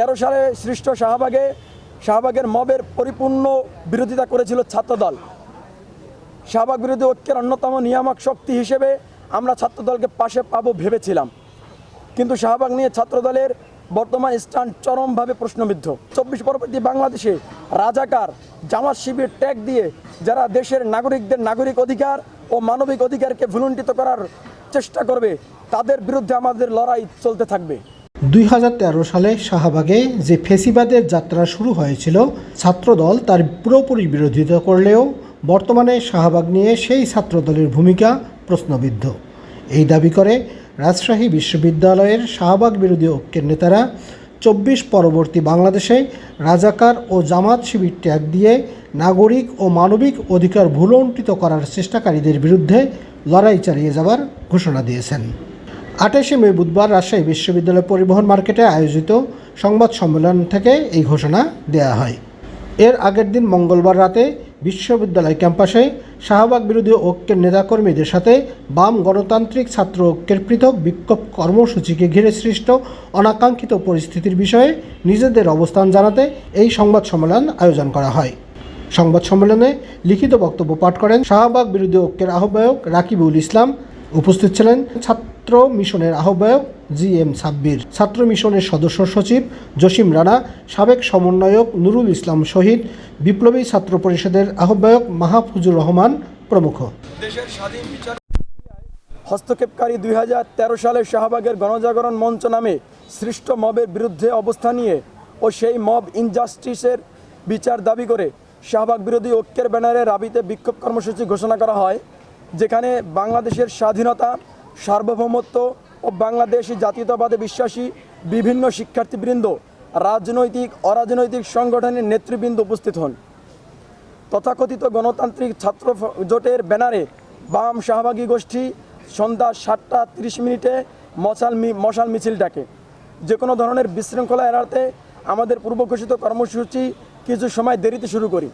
তেরো সালে সৃষ্ট শাহবাগে, শাহবাগের মবের পরিপূর্ণ বিরোধিতা করেছিল ছাত্রদল। শাহবাগ বিরোধী ঐক্যের অন্যতম নিয়ামক শক্তি হিসেবে আমরা ছাত্রদলকে পাশে পাবো ভেবেছিলাম। কিন্তু শাহবাগ নিয়ে ছাত্রদলের বর্তমান স্থান চরমভাবে প্রশ্নবিদ্ধ। চব্বিশ পরবর্তী বাংলাদেশে রাজাকার, জামাত শিবির ট্যাগ দিয়ে যারা দেশের নাগরিকদের নাগরিক অধিকার ও মানবিক অধিকারকে ভুলুণ্ঠিত করার চেষ্টা করবে, তাদের বিরুদ্ধে আমাদের লড়াই চলতে থাকবে। দুই হাজার তেরো সালে শাহবাগে যে ফেসিবাদের যাত্রা শুরু হয়েছিল, ছাত্রদল তার পুরোপুরি বিরোধিতা করলেও বর্তমানে শাহবাগ নিয়ে সেই ছাত্রদলের ভূমিকা প্রশ্নবিদ্ধ। এই দাবি করে রাজশাহী বিশ্ববিদ্যালয়ের শাহবাগ বিরোধী ঐক্যের নেতারা চব্বিশ পরবর্তী বাংলাদেশে রাজাকার ও জামাত শিবির ট্যাগ দিয়ে নাগরিক ও মানবিক অধিকার ভুলণ্ঠিত করার চেষ্টাকারীদের বিরুদ্ধে লড়াই চালিয়ে যাবার ঘোষণা দিয়েছেন। আঠাশে মে বুধবার রাজশাহী বিশ্ববিদ্যালয় পরিবহন মার্কেটে আয়োজিত সংবাদ সম্মেলন থেকে এই ঘোষণা দেয়া হয়। এর আগের দিন মঙ্গলবার রাতে বিশ্ববিদ্যালয় ক্যাম্পাসে শাহবাগ বিরোধী ঐক্যের নেতাকর্মীদের সাথে বাম গণতান্ত্রিক ছাত্র ঐক্যের পৃথক বিক্ষোভ কর্মসূচিকে ঘিরে সৃষ্ট অনাকাঙ্ক্ষিত পরিস্থিতির বিষয়ে নিজেদের অবস্থান জানাতে এই সংবাদ সম্মেলন আয়োজন করা হয়। সংবাদ সম্মেলনে লিখিত বক্তব্য পাঠ করেন শাহবাগ বিরোধী ঐক্যের আহ্বায়ক রাকিবুল ইসলাম। উপস্থিত ছিলেন ছাত্র মিশনের আহ্বায়ক জি এম সাব্বির, ছাত্র মিশনের সদস্য সচিব জসিম রানা, সাবেক সমন্বয়ক নুরুল ইসলাম শহীদ, বিপ্লবী ছাত্র পরিষদের আহ্বায়ক মাহফুজুর রহমান প্রমুখ। দেশের স্বাধীন বিচার হস্তক্ষেপকারী দুই হাজার তেরো সালে শাহবাগের গণজাগরণ মঞ্চ নামে সৃষ্ট মবের বিরুদ্ধে অবস্থান নিয়ে ও সেই মব ইনজাস্টিসের বিচার দাবি করে শাহবাগ বিরোধী ঐক্যের ব্যানারে রাবিতে বিক্ষোভ কর্মসূচি ঘোষণা করা হয়, যেখানে বাংলাদেশের স্বাধীনতা সার্বভৌমত্ব ও বাংলাদেশি জাতীয়তাবাদে বিশ্বাসী বিভিন্ন শিক্ষার্থীবৃন্দ, রাজনৈতিক, অরাজনৈতিক সংগঠনের নেতৃবৃন্দ উপস্থিত হন। তথাকথিত গণতান্ত্রিক ছাত্র জোটের ব্যানারে বাম শাহবাগী গোষ্ঠী সন্ধ্যা সাতটা তিরিশ মিনিটে মশাল মশাল মিছিল ডাকে। যে কোনো ধরনের বিশৃঙ্খলা এড়াতে আমাদের পূর্বঘোষিত কর্মসূচি কিছু সময় দেরিতে শুরু করি।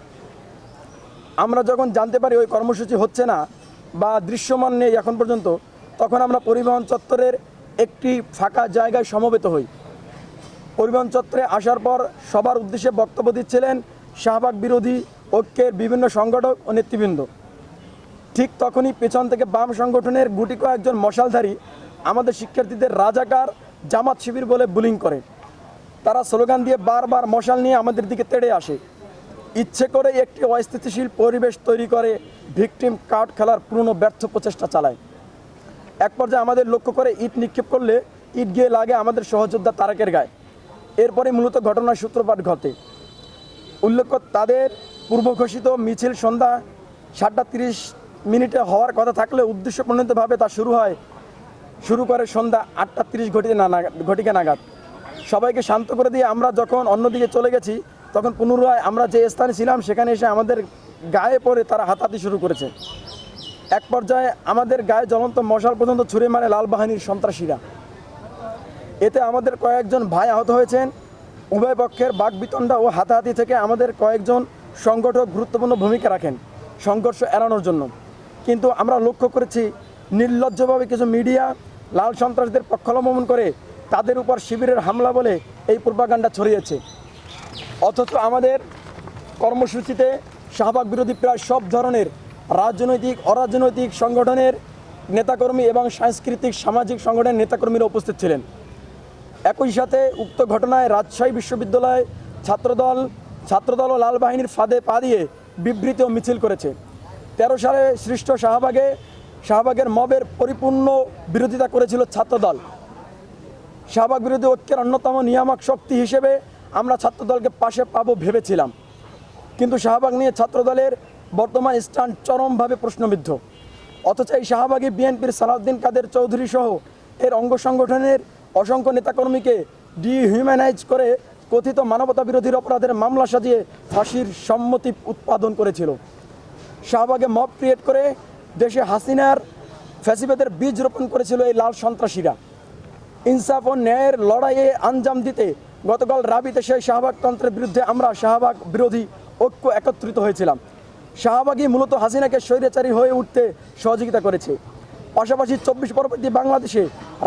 আমরা যখন জানতে পারি ওই কর্মসূচি হচ্ছে না বা দৃশ্যমান নেই এখন পর্যন্ত তখন আমরা পরিবহন চত্বরের একটি ফাঁকা জায়গায় সমবেত হই। পরিবহন চত্বরে আসার পর সবার উদ্দেশ্যে বক্তব্য দিচ্ছিলেন শাহবাগ বিরোধী ঐক্যের বিভিন্ন সংগঠক ও নেতৃবৃন্দ। ঠিক তখনই পেছন থেকে বাম সংগঠনের গুটি কয়েকজন মশালধারী আমাদের শিক্ষার্থীদের রাজাকার জামাত শিবির বলে বুলিং করে। তারা স্লোগান দিয়ে বারবার মশাল নিয়ে আমাদের দিকে তেড়ে আসে। ইচ্ছে করে একটি অস্থিতিশীল পরিবেশ তৈরি করে ভিকটিম কার্ড খেলার পুরনো ব্যর্থ প্রচেষ্টা চালায়। এক পর্যায়ে আমাদের লক্ষ্য করে ইট নিক্ষেপ করলে ইট গিয়ে লাগে আমাদের সহযোদ্ধা তারেকের গায়ে। এরপরে মূলত ঘটনার সূত্রপাত ঘটে। উল্লেখ্য, তাদের পূর্বঘোষিত মিছিল সন্ধ্যা সাতটা তিরিশ মিনিটে হওয়ার কথা থাকলে উদ্দেশ্য প্রণীতভাবে তা শুরু হয়। শুরু করে সন্ধ্যা আটটা তিরিশ ঘটিকে না ঘটিকা নাগাদ। সবাইকে শান্ত করে দিয়ে আমরা যখন অন্যদিকে চলে গেছি, তখন পুনরায় আমরা যে স্থানে ছিলাম, সেখানে এসে আমাদের গায়ে পড়ে তারা হাতাহাতি শুরু করেছে। এক পর্যায়ে আমাদের গায়ে জ্বলন্ত মশাল পর্যন্ত ছুঁড়ে মারে লাল বাহিনীর সন্ত্রাসীরা। এতে আমাদের কয়েকজন ভাই আহত হয়েছেন। উভয় পক্ষের বাকবিতণ্ডা ও হাতাহাতি থেকে আমাদের কয়েকজন সংগঠক গুরুত্বপূর্ণ ভূমিকা রাখেন সংঘর্ষ এড়ানোর জন্য। কিন্তু আমরা লক্ষ্য করেছি, নির্লজ্জভাবে কিছু মিডিয়া লাল সন্ত্রাসদের পক্ষাবলম্বন করে তাদের উপর শিবিরের হামলা বলে এই পূর্বাকাণ্ডা ছড়িয়েছে। অথচ আমাদের কর্মসূচিতে শাহবাগ বিরোধী প্রায় সব ধরনের রাজনৈতিক, অরাজনৈতিক সংগঠনের নেতাকর্মী এবং সাংস্কৃতিক, সামাজিক সংগঠনের নেতাকর্মীরা উপস্থিত ছিলেন। একই সাথে উক্ত ঘটনায় রাজশাহী বিশ্ববিদ্যালয় ছাত্রদল ছাত্রদল ও লাল বাহিনীর ফাঁদে পা দিয়ে বিবৃতি ও মিছিল করেছে। তেরো সালে সৃষ্ট শাহবাগে, শাহবাগের মবের পরিপূর্ণ বিরোধিতা করেছিল ছাত্রদল। শাহবাগ বিরোধী ঐক্যের অন্যতম নিয়ামক শক্তি হিসেবে আমরা ছাত্রদলকে পাশে পাবো ভেবেছিলাম। কিন্তু শাহবাগ নিয়ে ছাত্রদলের বর্তমান স্থান চরমভাবে প্রশ্নবিদ্ধ। অথচ এই শাহবাগে বিএনপির সালাউদ্দিন কাদের চৌধুরী সহ এর অঙ্গ সংগঠনের অসংখ্য নেতাকর্মীকে ডিহিউম্যানাইজ করে কথিত মানবতা বিরোধীর অপরাধের মামলা সাজিয়ে ফাঁসির সম্মতি উৎপাদন করেছিল। শাহবাগে মব ক্রিয়েট করে দেশে হাসিনার ফ্যাসিবাদের বীজ রোপণ করেছিল এই লাল সন্ত্রাসীরা। ইনসাফ ও ন্যায়ের লড়াইয়ে আঞ্জাম দিতে গতকাল রাবিতে সেই শাহবাগতন্ত্রের বিরুদ্ধে আমরা শাহবাগ বিরোধী ঐক্য একত্রিত হয়েছিলাম। শাহবাগই মূলত হাসিনাকে স্বৈরাচারী হয়ে উঠতে সহযোগিতা করেছে। পাশাপাশি চব্বিশ পরবর্তী বাংলাদেশে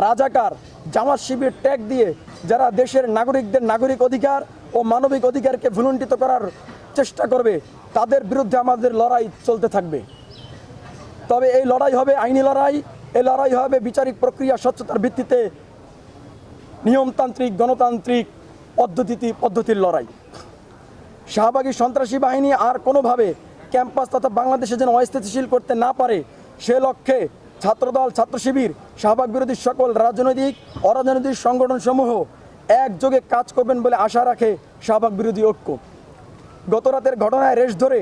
রাজাকার, জামাত শিবির ট্যাগ দিয়ে যারা দেশের নাগরিকদের নাগরিক অধিকার ও মানবিক অধিকারকে ভুলুণ্ঠিত করার চেষ্টা করবে, তাদের বিরুদ্ধে আমাদের লড়াই চলতে থাকবে। তবে এই লড়াই হবে আইনি লড়াই, এই লড়াই হবে বিচারিক প্রক্রিয়া স্বচ্ছতার ভিত্তিতে নিয়মতান্ত্রিক, গণতান্ত্রিক পদ্ধতি পদ্ধতির লড়াই। শাহবাগী সন্ত্রাসী বাহিনী আর কোনোভাবে ক্যাম্পাস তথা বাংলাদেশে যেন অস্থিতিশীল করতে না পারে, সে লক্ষ্যে ছাত্রদল, ছাত্র শিবির, শাহবাগ বিরোধী সকল রাজনৈতিক, অরাজনৈতিক সংগঠনসমূহ একযোগে কাজ করবেন বলে আশা রাখে শাহবাগ বিরোধী ঐক্য। গতরাতের ঘটনায় রেশ ধরে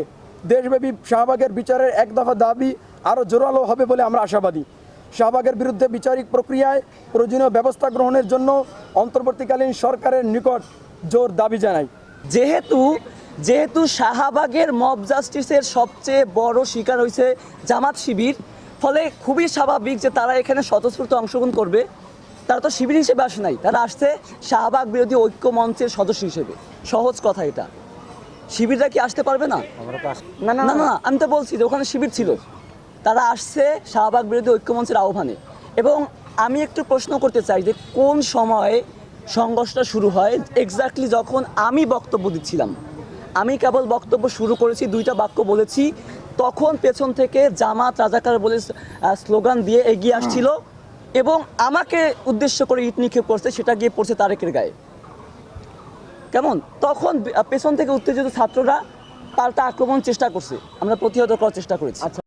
দেশব্যাপী শাহবাগের বিচারের এক দফা দাবি আরও জোরালো হবে বলে আমরা আশাবাদী। শাহবাগের বিরুদ্ধে বিচারিক প্রক্রিয়ায় প্রয়োজনীয় ব্যবস্থা গ্রহণের জন্য অন্তর্বর্তীকালীন সরকারের নিকট জোর দাবি জানাই। যেহেতু যেহেতু শাহবাগের মব জাস্টিসের সবচেয়ে বড় শিকার হয়েছে জামাত শিবির ফলে খুবই স্বাভাবিক যে তারা এখানে স্বতঃস্ফূর্ত অংশগ্রহণ করবে। তারা তো শিবির হিসেবে আসে নাই তারা আসছে শাহবাগ বিরোধী ঐক্য মঞ্চের সদস্য হিসেবে। সহজ কথা এটা। শিবিররা কি আসতে পারবে না? না না না। আমি তো বলছি যে ওখানে শিবির ছিল। তারা আসছে শাহবাগ বিরোধী ঐক্য মঞ্চের আহ্বানে। এবং আমি একটু প্রশ্ন করতে চাই যে কোন সময়ে সংঘর্ষটা শুরু হয়? এক্স্যাক্টলি যখন আমি বক্তব্য দিচ্ছিলাম। আমি কেবল বক্তব্য শুরু করেছি দুইটা বাক্য বলেছি। তখন পেছন থেকে জামাত রাজাকার বলে স্লোগান দিয়ে এগিয়ে আসছিল এবং আমাকে উদ্দেশ্য করে ইট নিক্ষেপ করছে সেটা গিয়ে পড়ছে তারেকের গায়ে। কেমন? তখন পেছন থেকে উত্তেজিত ছাত্ররা পাল্টা আক্রমণ চেষ্টা করছে। আমরা প্রতিহত করার চেষ্টা করেছি।